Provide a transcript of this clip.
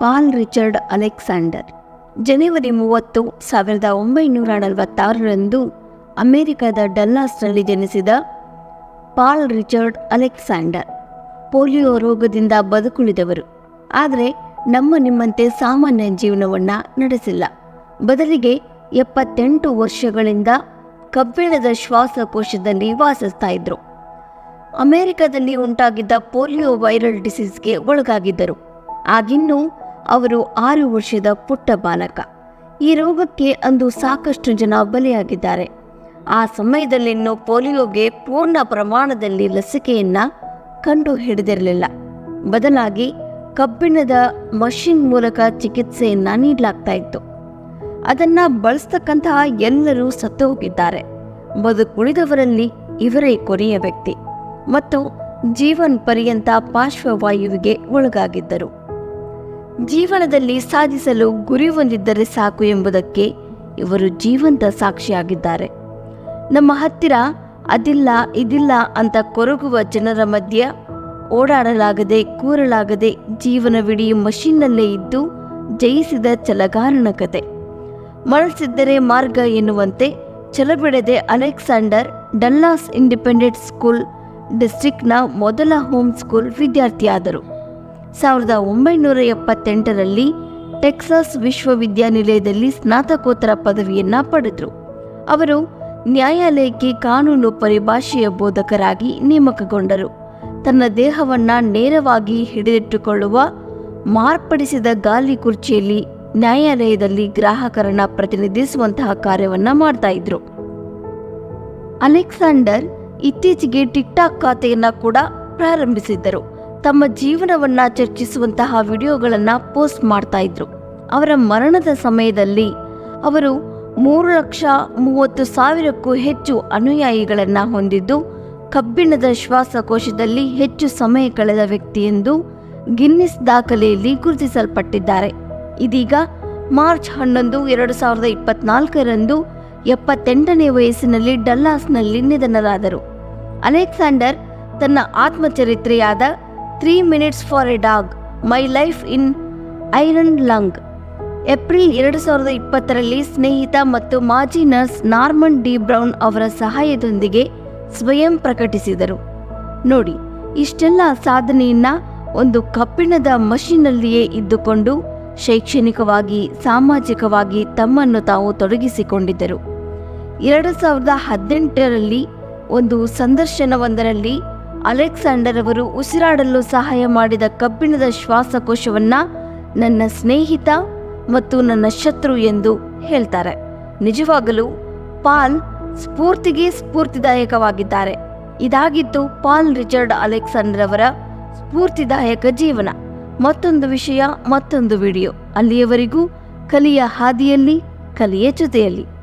Pal Richard Alexander. ಜನವರಿ ಮೂವತ್ತು, ಸಾವಿರದ ಒಂಬೈನೂರ ನಲವತ್ತಾರರಂದು ಅಮೆರಿಕದ ಡಲ್ಲಾಸ್ನಲ್ಲಿ ಜನಿಸಿದ ಪಾಲ್ ರಿಚರ್ಡ್ ಅಲೆಕ್ಸಾಂಡರ್. ಪೋಲಿಯೋ ರೋಗದಿಂದ ಬದುಕುಳಿದವರು. ಆದರೆ ನಮ್ಮ ನಿಮ್ಮಂತೆ ಸಾಮಾನ್ಯ ಜೀವನವನ್ನು ನಡೆಸಿಲ್ಲ. ಬದಲಿಗೆ ಎಪ್ಪತ್ತೆಂಟು ವರ್ಷಗಳಿಂದ ಕಬ್ಬಿಣದ ಶ್ವಾಸಕೋಶದಲ್ಲಿ ವಾಸಿಸ್ತಾ ಇದ್ರು. ಅಮೆರಿಕದಲ್ಲಿ ಉಂಟಾಗಿದ್ದ ಪೋಲಿಯೋ ವೈರಲ್ ಡಿಸೀಸ್ಗೆ ಒಳಗಾಗಿದ್ದರು. ಆಗಿನ್ನೂ ಅವರು ಆರು ವರ್ಷದ ಪುಟ್ಟ ಬಾಲಕ. ಈ ರೋಗಕ್ಕೆ ಅಂದು ಸಾಕಷ್ಟು ಜನ ಬಲಿಯಾಗಿದ್ದಾರೆ. ಆ ಸಮಯದಲ್ಲಿನ್ನೂ ಪೋಲಿಯೋಗೆ ಪೂರ್ಣ ಪ್ರಮಾಣದಲ್ಲಿ ಲಸಿಕೆಯನ್ನ ಕಂಡು ಹಿಡಿದಿರಲಿಲ್ಲ. ಬದಲಾಗಿ ಕಬ್ಬಿಣದ ಮಷಿನ್ ಮೂಲಕ ಚಿಕಿತ್ಸೆಯನ್ನ ನೀಡಲಾಗ್ತಾ ಇತ್ತು. ಅದನ್ನ ಬಳಸ್ತಕ್ಕಂತಹ ಎಲ್ಲರೂ ಸತ್ತು ಹೋಗಿದ್ದಾರೆ. ಬದುಕುಳಿದವರಲ್ಲಿ ಇವರೇ ಕೊನೆಯ ವ್ಯಕ್ತಿ. ಮತ್ತು ಜೀವನ್ ಪರ್ಯಂತ ಪಾರ್ಶ್ವವಾಯುವಿಗೆ ಒಳಗಾಗಿದ್ದರು. ಜೀವನದಲ್ಲಿ ಸಾಧಿಸಲು ಗುರಿ ಹೊಂದಿದ್ದರೆ ಸಾಕು ಎಂಬುದಕ್ಕೆ ಇವರು ಜೀವಂತ ಸಾಕ್ಷಿಯಾಗಿದ್ದಾರೆ. ನಮ್ಮ ಹತ್ತಿರ ಅದಿಲ್ಲ, ಇದಿಲ್ಲ ಅಂತ ಕೊರಗುವ ಜನರ ಮಧ್ಯ ಓಡಾಡಲಾಗದೆ, ಕೂರಲಾಗದೆ ಜೀವನವಿಡೀ ಮಷಿನ್ನಲ್ಲೇ ಇದ್ದು ಜಯಿಸಿದ ಛಲಗಾರನ ಕತೆ. ಮನಸ್ಸಿದ್ದರೆ ಮಾರ್ಗ ಎನ್ನುವಂತೆ ಛಲಬಿಡದೆ ಅಲೆಕ್ಸಾಂಡರ್ ಡಲ್ಲಾಸ್ ಇಂಡಿಪೆಂಡೆಂಟ್ ಸ್ಕೂಲ್ ಡಿಸ್ಟ್ರಿಕ್ಟ್ನ ಮೊದಲ ಹೋಮ್ ಸ್ಕೂಲ್ ವಿದ್ಯಾರ್ಥಿಯಾದರು. ಸಾವಿರದ ಒಂಬೈನೂರ ಎಪ್ಪತ್ತೆಂಟರಲ್ಲಿ ಟೆಕ್ಸಾಸ್ ವಿಶ್ವವಿದ್ಯಾನಿಲಯದಲ್ಲಿ ಸ್ನಾತಕೋತ್ತರ ಪದವಿಯನ್ನು ಪಡೆದರು. ಅವರು ನ್ಯಾಯಾಲಯಕ್ಕೆ ಕಾನೂನು ಪರಿಭಾಷೆಯ ಬೋಧಕರಾಗಿ ನೇಮಕಗೊಂಡರು. ತನ್ನ ದೇಹವನ್ನು ನೇರವಾಗಿ ಹಿಡಿದಿಟ್ಟುಕೊಳ್ಳುವ, ಮಾರ್ಪಡಿಸಿದ ಗಾಲಿ ಕುರ್ಚಿಯಲ್ಲಿ ನ್ಯಾಯಾಲಯದಲ್ಲಿ ಗ್ರಾಹಕರನ್ನ ಪ್ರತಿನಿಧಿಸುವಂತಹ ಕಾರ್ಯವನ್ನ ಮಾಡ್ತಾ ಇದ್ರು. ಅಲೆಕ್ಸಾಂಡರ್ ಇತ್ತೀಚೆಗೆ ಟಿಕ್ಟಾಕ್ ಖಾತೆಯನ್ನ ಕೂಡ ಪ್ರಾರಂಭಿಸಿದ್ದರು. ತಮ್ಮ ಜೀವನವನ್ನ ಚರ್ಚಿಸುವಂತಹ ವಿಡಿಯೋಗಳನ್ನ ಪೋಸ್ಟ್ ಮಾಡ್ತಾ ಇದ್ರು. ಅವರ ಮರಣದ ಸಮಯದಲ್ಲಿ ಅವರು ಮೂರು ಲಕ್ಷ ಮೂವತ್ತು ಸಾವಿರಕ್ಕೂ ಹೆಚ್ಚು ಅನುಯಾಯಿಗಳನ್ನು ಹೊಂದಿದ್ದು, ಕಬ್ಬಿಣದ ಶ್ವಾಸಕೋಶದಲ್ಲಿ ಹೆಚ್ಚು ಸಮಯ ಕಳೆದ ವ್ಯಕ್ತಿ ಎಂದು ಗಿನ್ನಿಸ್ ದಾಖಲೆಯಲ್ಲಿ ಗುರುತಿಸಲ್ಪಟ್ಟಿದ್ದಾರೆ. ಇದೀಗ ಮಾರ್ಚ್ ಹನ್ನೊಂದು, ಎರಡು ಸಾವಿರದ ಇಪ್ಪತ್ನಾಲ್ಕರಂದು ಎಪ್ಪತ್ತೆಂಟನೇ ವಯಸ್ಸಿನಲ್ಲಿ ಡಲ್ಲಾಸ್ನಲ್ಲಿ ನಿಧನರಾದರು. ಅಲೆಕ್ಸಾಂಡರ್ ತನ್ನ ಆತ್ಮಚರಿತ್ರೆಯಾದ three minutes for a dog my life in iron lung April ಎರಡು ಸಾವಿರದ ಇಪ್ಪತ್ತರಲ್ಲಿ ಸ್ನೇಹಿತ ಮತ್ತು ಮಾಜಿ ನರ್ಸ್ ನಾರ್ಮನ್ ಡಿ ಬ್ರೌನ್ ಅವರ ಸಹಾಯದೊಂದಿಗೆ ಸ್ವಯಂ ಪ್ರಕಟಿಸಿದರು. ನೋಡಿ, ಇಷ್ಟೆಲ್ಲ ಸಾಧನೆಯನ್ನ ಒಂದು ಕಬ್ಬಿಣದ ಮಷಿನ್ನಲ್ಲಿಯೇ ಇದ್ದುಕೊಂಡು ಶೈಕ್ಷಣಿಕವಾಗಿ, ಸಾಮಾಜಿಕವಾಗಿ ತಮ್ಮನ್ನು ತಾವು ತೊಡಗಿಸಿಕೊಂಡಿದ್ದರು. ಎರಡು ಸಾವಿರದ ಹದಿನೆಂಟರಲ್ಲಿ ಒಂದು ಸಂದರ್ಶನವೊಂದರಲ್ಲಿ ಅಲೆಕ್ಸಾಂಡರ್ ಅವರು ಉಸಿರಾಡಲು ಸಹಾಯ ಮಾಡಿದ ಕಬ್ಬಿಣದ ಶ್ವಾಸಕೋಶವನ್ನ ನನ್ನ ಸ್ನೇಹಿತ ಮತ್ತು ನನ್ನ ಶತ್ರು ಎಂದು ಹೇಳ್ತಾರೆ. ನಿಜವಾಗಲೂ ಪಾಲ್ ಸ್ಫೂರ್ತಿಗೆ ಸ್ಫೂರ್ತಿದಾಯಕವಾಗಿದ್ದಾರೆ. ಇದಾಗಿತ್ತು ಪಾಲ್ ರಿಚರ್ಡ್ ಅಲೆಕ್ಸಾಂಡರ್ ಅವರ ಸ್ಫೂರ್ತಿದಾಯಕ ಜೀವನ. ಮತ್ತೊಂದು ವಿಷಯ, ಮತ್ತೊಂದು ವಿಡಿಯೋ. ಅಲ್ಲಿಯವರೆಗೂ ಕಲಿಯ ಹಾದಿಯಲ್ಲಿ, ಕಲಿಯ ಜೊತೆಯಲ್ಲಿ.